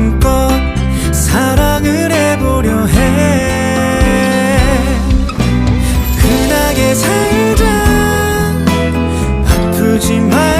마음껏 사랑을 해보려 해. 흔하게 살자. 아프지 말